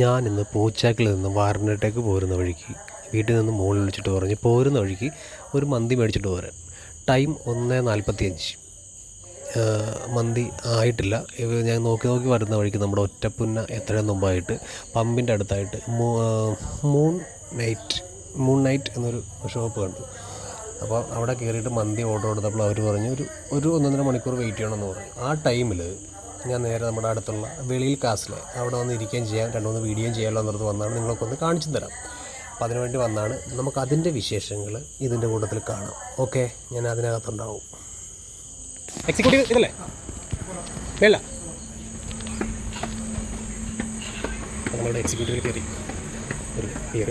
ഞാൻ ഇന്ന് പൂച്ചാക്കിൽ നിന്ന് വാരനാട്ടേക്ക് പോരുന്ന വഴിക്ക് വീട്ടിൽ നിന്ന് മുകളിൽ വിളിച്ചിട്ട് പറഞ്ഞ് പോരുന്ന വഴിക്ക് ഒരു മന്തി മേടിച്ചിട്ട് പോരാൻ. ടൈം ഒന്ന് നാൽപ്പത്തി അഞ്ച് മന്തി ആയിട്ടില്ല. ഞാൻ നോക്കി നോക്കി വരുന്ന വഴിക്ക് നമ്മുടെ ഒറ്റപ്പുന്ന എത്രയും മുമ്പായിട്ട് പമ്പിന്റെ അടുത്തായിട്ട് മൂൺ നൈറ്റ് മൂൺ നൈറ്റ് എന്നൊരു ഷോപ്പ് കണ്ടു. അപ്പോൾ അവിടെ കയറിയിട്ട് മന്തി ഓർഡർ കൊടുത്തപ്പോൾ അവർ പറഞ്ഞു ഒരു ഒരു ഒന്നൊന്നര മണിക്കൂർ വെയിറ്റ് ചെയ്യണമെന്ന് പറഞ്ഞു. ആ ടൈമിൽ ഞാൻ നേരെ നമ്മുടെ അടുത്തുള്ള വെളിയിൽ കാസിലെ അവിടെ വന്ന് ഇരിക്കുകയും ചെയ്യാം രണ്ട് മൂന്ന് വീഡിയോയും ചെയ്യാമല്ലോ എന്നുള്ളത് വന്നാണ് നിങ്ങളൊക്കെ ഒന്ന് കാണിച്ചു തരാം. അപ്പോൾ അതിനുവേണ്ടി വന്നാണ് നമുക്ക് അതിന്റെ വിശേഷങ്ങൾ ഇതിന്റെ കൂട്ടത്തിൽ കാണാം. ഓക്കെ ഞാൻ അതിനകത്തുണ്ടാവും. എക്സിക്യൂട്ടീവ് ഇതല്ലേ? വേണ്ട നമ്മളുടെ എക്സിക്യൂട്ടീവ് കയറി. ഒരു ബിയർ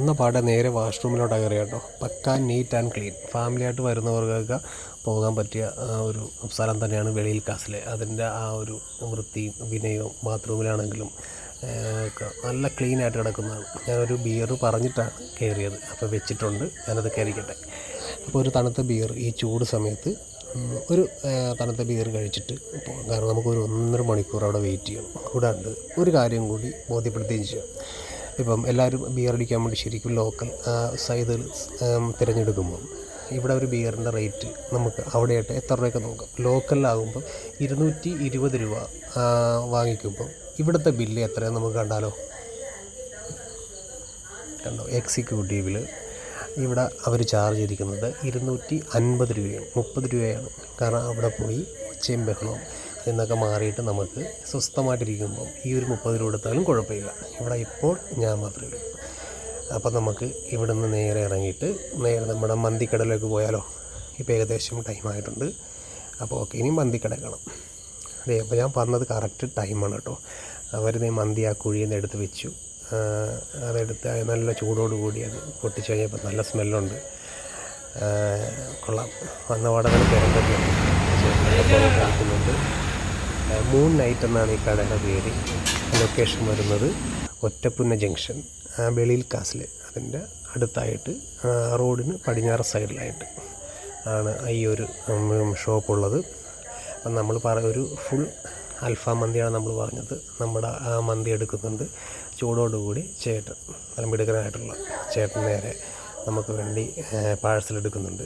വന്ന പാടെ നേരെ വാഷ്റൂമിലോട്ട് കയറി കേട്ടോ. Pakka neat and clean. ഫാമിലിയായിട്ട് വരുന്നവർക്കൊക്കെ പോകാൻ പറ്റിയ ഒരു സ്ഥലം തന്നെയാണ് വെളിയിൽ കാസിലെ. അതിന്റെ ആ ഒരു വൃത്തിയും വിനയവും ബാത്റൂമിലാണെങ്കിലും ഒക്കെ നല്ല ക്ലീൻ ആയിട്ട് കിടക്കുന്നതാണ്. ഞാനൊരു ബിയർ പറഞ്ഞിട്ടാണ് കയറിയത്. അപ്പോൾ വെച്ചിട്ടുണ്ട്. ഞാനത് കയറിക്കട്ടെ. അപ്പോൾ ഒരു തണുത്ത ബിയർ ഈ ചൂട് സമയത്ത് ഒരു തണുത്ത ബിയർ കഴിച്ചിട്ട് പോകാം. കാരണം നമുക്കൊരു ഒന്നര മണിക്കൂർ അവിടെ വെയിറ്റ് ചെയ്യണം. കൂടാണ്ട് ഒരു കാര്യം കൂടി ബോധ്യപ്പെടുത്തുകയും ചെയ്യാം. ഇപ്പം എല്ലാവരും ബിയർ അടിക്കാൻ വേണ്ടി ശരിക്കും ലോക്കൽ സൈതുകൾ തിരഞ്ഞെടുക്കുമ്പോൾ ഇവിടെ ഒരു ബിയറിന്റെ റേറ്റ് നമുക്ക് അവിടെയായിട്ട് എത്ര രൂപയൊക്കെ നോക്കാം? ലോക്കലിലാകുമ്പോൾ ഇരുന്നൂറ്റി ഇരുപത് രൂപ വാങ്ങിക്കുമ്പം ഇവിടുത്തെ ബില്ല് എത്രയാണ് നമുക്ക് കണ്ടാലോ? കണ്ടോ? എക്സിക്യൂട്ടീവിൽ ഇവിടെ അവർ ചാർജ് ചെയ്തിരിക്കുന്നത് ഇരുന്നൂറ്റി അൻപത് രൂപയാണ് മുപ്പത് രൂപയാണ്. കാരണം അവിടെ പോയി ഒച്ചയും ബഹളവും. എന്നൊക്കെ മാറിയിട്ട് നമുക്ക് സ്വസ്ഥമായിട്ടിരിക്കുമ്പോൾ ഈ ഒരു മുപ്പത് രൂപ എടുത്താലും കുഴപ്പമില്ല. ഇവിടെ ഇപ്പോൾ ഞാൻ മാത്രമേ ഉള്ളൂ. അപ്പം നമുക്ക് ഇവിടെ നിന്ന് നേരെ ഇറങ്ങിയിട്ട് നേരെ നമ്മുടെ മന്തിക്കടയിലേക്ക് പോയാലോ? ഇപ്പോൾ ഏകദേശം ടൈം ആയിട്ടുണ്ട്. അപ്പോൾ ഓക്കെ ഇനി മന്തിക്കട കാണാം. അതെ അപ്പോൾ ഞാൻ പറഞ്ഞത് കറക്റ്റ് ടൈമാണ് കേട്ടോ. അവർ നീ മന്തി ആ കുഴിയിൽ നിന്ന് എടുത്ത് വെച്ചു. അതെടുത്ത് നല്ല ചൂടോട് കൂടി അത് പൊട്ടിച്ച് കഴിഞ്ഞപ്പോൾ നല്ല സ്മെല്ലുണ്ട് കൊള്ളാം. വന്ന പാടെ തന്നെ മൂൺ നൈറ്റ് എന്നാണ് ഈ കടയുടെ പേര്. ലൊക്കേഷൻ വരുന്നത് ഒറ്റപ്പുന്ന ജംഗ്ഷൻ വെളിയിൽ കാസിൽ അതിന്റെ അടുത്തായിട്ട് റോഡിന് പടിഞ്ഞാറ് സൈഡിലായിട്ട് ആണ് ഈ ഒരു ഷോപ്പ് ഉള്ളത് അപ്പം നമ്മൾ പറ ഒരു ഫുൾ അൽഫാം മന്തിയാണ് നമ്മൾ പറഞ്ഞത്. നമ്മുടെ ആ മന്തി എടുക്കുന്നുണ്ട്. ചൂടോടുകൂടി ചേട്ടൻ നല്ല മിടുക്കനായിട്ടുള്ള ചേട്ടൻ നേരെ നമുക്ക് വേണ്ടി പാഴ്സൽ എടുക്കുന്നുണ്ട്.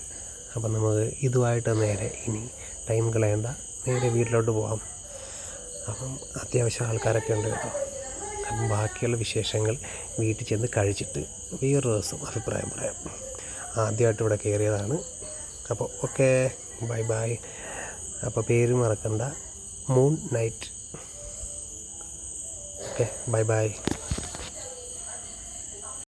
അപ്പം നമുക്ക് ഇതുമായിട്ട് നേരെ ഇനി ടൈം കളയണ്ട. നേരെ വീട്ടിലോട്ട് പോകാം അപ്പം അത്യാവശ്യം ആൾക്കാരൊക്കെ ഉണ്ട് കേട്ടോ അപ്പം ബാക്കിയുള്ള വിശേഷങ്ങൾ വീട്ടിൽ ചെന്ന് കഴിച്ചിട്ട് വേറൊരു ദിവസം അഭിപ്രായം പറയാം. ആദ്യമായിട്ട് ഇവിടെ കയറിയതാണ്. അപ്പോൾ ഓക്കെ ബൈ ബൈ. അപ്പോൾ പേര് മറക്കണ്ട. Moon Night. Okay bye bye.